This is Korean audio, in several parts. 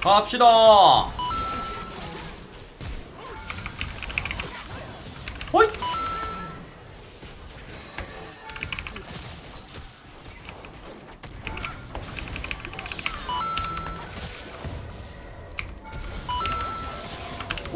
갑시다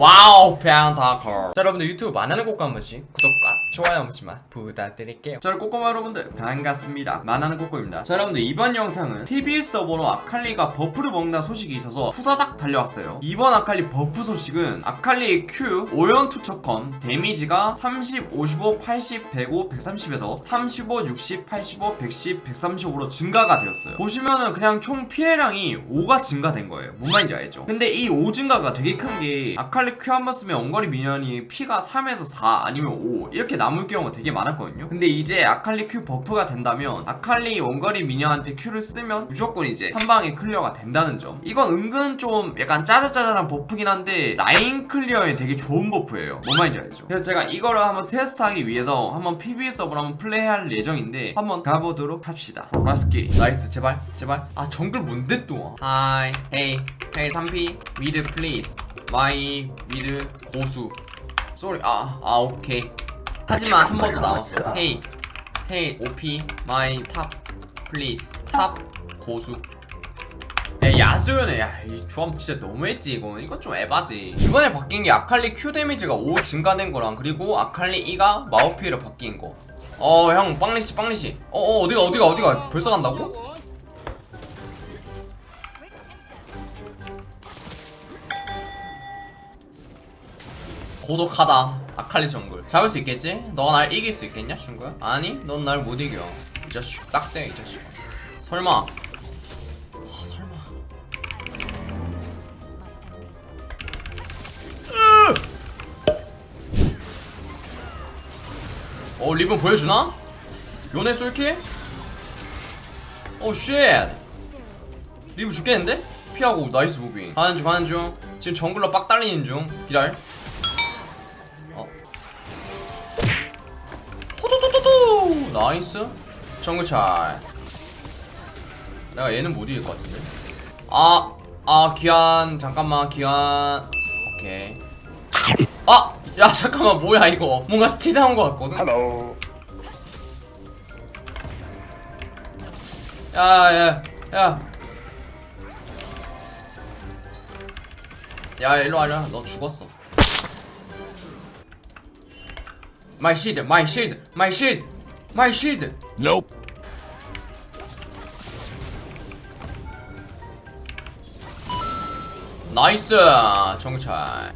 와우 팬타커. 자 여러분들 유튜브 만화는 꼭한 번씩 구독과 좋아요 한 번씩만 부탁드릴게요. 자 꼬꼬마 여러분들 반갑습니다. 만화는 꼬꼬입니다. 자 여러분들 이번 영상은 TBS 서버로 아칼리가 버프를 먹는다는 소식이 있어서 후다닥 달려왔어요. 이번 아칼리 버프 소식은 아칼리 Q 오연 투 척컴 데미지가 30, 55, 80, 105, 130에서 35, 60, 85, 110, 135로 증가가 되었어요. 보시면은 그냥 총 피해량이 5가 증가된 거예요. 뭔 말인지 알죠? 근데 이 5 증가가 되게 큰 게 아칼리 Q 한번 쓰면 원거리 미니언이 피가 3에서 4 아니면 5 이렇게 남을 경우가 되게 많았거든요. 근데 이제 아칼리 Q 버프가 된다면 아칼리 원거리 미니언한테 Q를 쓰면 무조건 이제 한 방에 클리어가 된다는 점. 이건 은근 좀 약간 짜잘짜잘한 버프긴 한데 라인 클리어에 되게 좋은 버프예요. 뭔 말인지 알죠? 그래서 제가 이거를 한번 테스트하기 위해서 한번 PB 서버로 한번 플레이할 예정인데 한번 가보도록 합시다. 라스키 나이스. 제발 제발. 아 정글 뭔데 또? 하이 헤이 헤이 3P 미드 플리즈 마이 미드 고수. 쏘리 아, 아 오케이. 하지만 한 번 더 남았어. 헤이 헤이 OP 마이 탑 플리즈 탑 고수. 야 야수연애 야이 조합 진짜 너무했지 이거 이거 좀 에바지. 이번에 바뀐 게 아칼리 Q 데미지가 5 증가된 거랑 그리고 아칼리 E가 마우피로 바뀐 거어 형 빵리시 빵리시 어 어 어디가 어디가 어디가? 벌써 간다고? 고독하다. 아칼리 정글. 잡을 수 있겠지? 너가 날 이길 수 있겠냐 친구야? 아니 넌 날 못 이겨. 이 자식 딱대 이 자식. 설마. 아 설마. 어 리본 보여주나? 요네 쏠킬? 오쉣. 리본 죽겠는데? 피하고 나이스 무빙. 가는 중 가는 중. 지금 정글러 빡 달리는 중. 기다 나이스 정글 잘 내가 얘는 못 이길 것 같은데 아, 아, 기한, 잠깐만, 기한. 오케이. 아! 야, 잠깐만, 뭐야, 이거. 뭔가 스틸한 것 같거든? Hello. 야, 야, 야. 야, 일로 와라. 너 죽었어. My shield, my shield, my shield, my shield. Nope. 나이스 정찰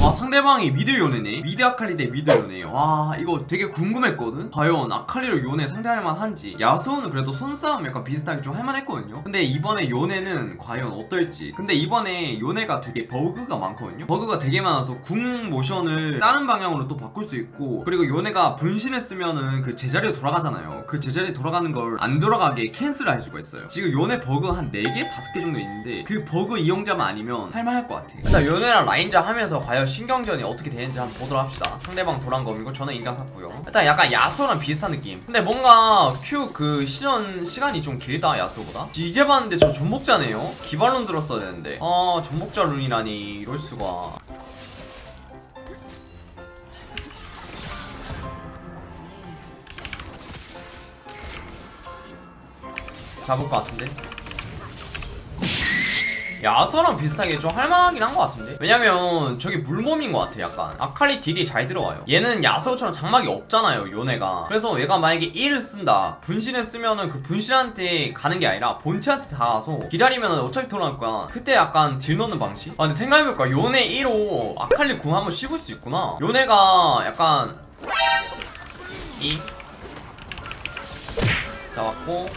아 상대방이 미드 요네네. 미드 아칼리 대 미드 요네 와 이거 되게 궁금했거든? 과연 아칼리로 요네 상대할 만한지. 야수는 그래도 손싸움 약간 비슷하게 좀 할만했거든요. 근데 이번에 요네는 과연 어떨지. 근데 이번에 요네가 되게 버그가 많거든요? 버그가 되게 많아서 궁 모션을 다른 방향으로 또 바꿀 수 있고 그리고 요네가 분신했으면은 그 제자리로 돌아가잖아요. 그 제자리 돌아가는 걸 안 돌아가게 캔슬을 할 수가 있어요. 지금 요네 버그 한 4개? 5개 정도 있는데 그 버그 이용자만 아니면 할만할 것 같아. 일단 요네랑 라인자 하면서 과연 신경전이 어떻게 되는지 한번 보도록 합시다. 상대방 도란검이고 저는 인장 샀고요. 일단 약간 야소랑 비슷한 느낌. 근데 뭔가 Q 그 시전 시간이 좀 길다 야소보다? 이제 봤는데 저 전복자네요. 기발론 들었어야 되는데. 아 전복자 룬이라니. 이럴 수가. 잡을 것 같은데 야서랑 비슷하게 좀 할만하긴 한 것 같은데? 왜냐면 저기 물몸인 것 같아 약간. 아칼리 딜이 잘 들어와요. 얘는 야서처럼 장막이 없잖아요 요네가. 그래서 얘가 만약에 1을 쓴다 분신을 쓰면은 그 분신한테 가는 게 아니라 본체한테 닿아서 기다리면 어차피 돌아올 거야. 그때 약간 딜 넣는 방식? 아 근데 생각해볼까? 요네 1호 아칼리 궁 한번 씹을 수 있구나. 요네가 약간 2 잡았고.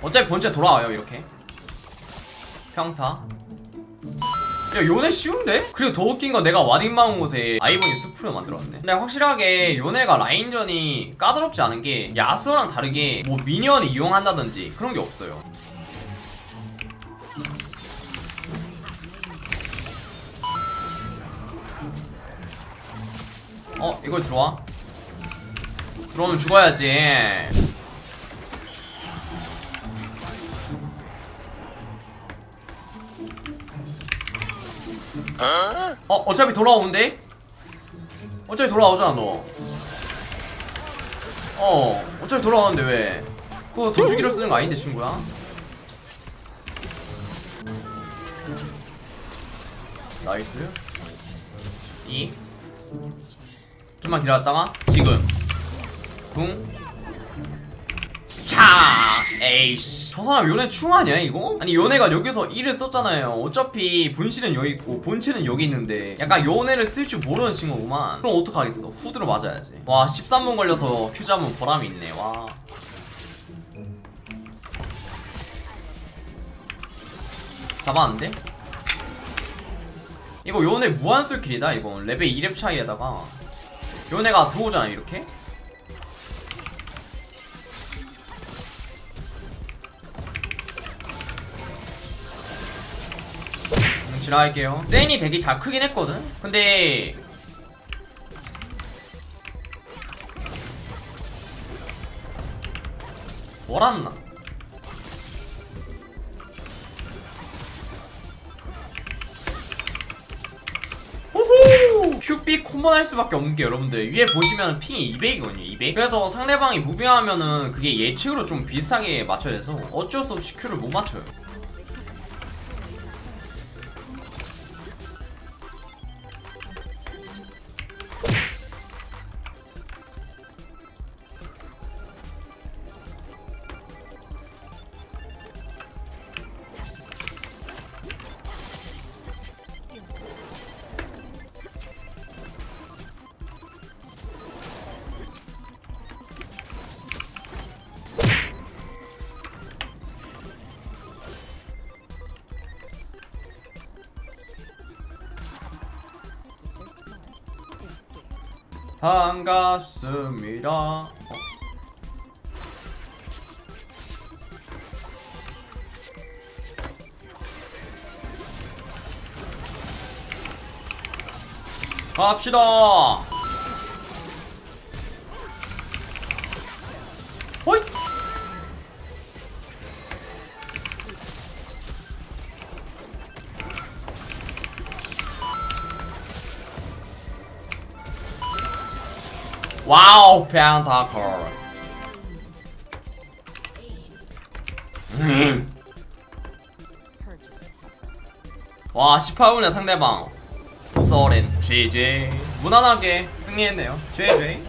어차피 본체 돌아와요 이렇게 평타 야 요네 쉬운데? 그리고 더 웃긴 건 내가 와딩 마운 곳에 아이보니 수프를 만들었네 근데 확실하게 요네가 라인전이 까다롭지 않은 게 야수랑 다르게 뭐 미니언을 이용한다든지 그런 게 없어요 어 이걸 들어와? 들어오면 죽어야지 어 어차피 돌아오는데? 어차피 돌아오잖아 너. 어 어차피 돌아오는데 왜? 그거 더 주기로 쓰는 거 아닌데 친구야? 나이스. 2 좀만 기다렸다가 지금 궁 차! 에이씨 저 사람 요네 충 아니야 이거? 아니 요네가 여기서 1을 썼잖아요. 어차피 분실은 여기 있고 본체는 여기 있는데. 약간 요네를 쓸 줄 모르는 친구구만. 그럼 어떡하겠어? 후드로 맞아야지. 와 13분 걸려서 큐 잡은 보람이 있네. 와. 잡았는데? 이거 요네 무한술 킬이다 이거. 레벨 2렙 차이에다가. 요네가 들어오잖아 이렇게 지나갈게요 세인이 되게 잘 크긴 했거든? 근데 뭐랐나? 호호! 큐비 콤보 할 수밖에 없는 게 여러분들 위에 보시면 핑이 200이거든요 200 그래서 상대방이 무빙하면은 그게 예측으로 좀 비슷하게 맞춰야 돼서 어쩔 수 없이 큐를 못 맞춰요 반갑습니다 어? 갑시다 와우 펜타클 음. 와 18분의 상대방. 서렌 GG 무난하게 승리했네요. GG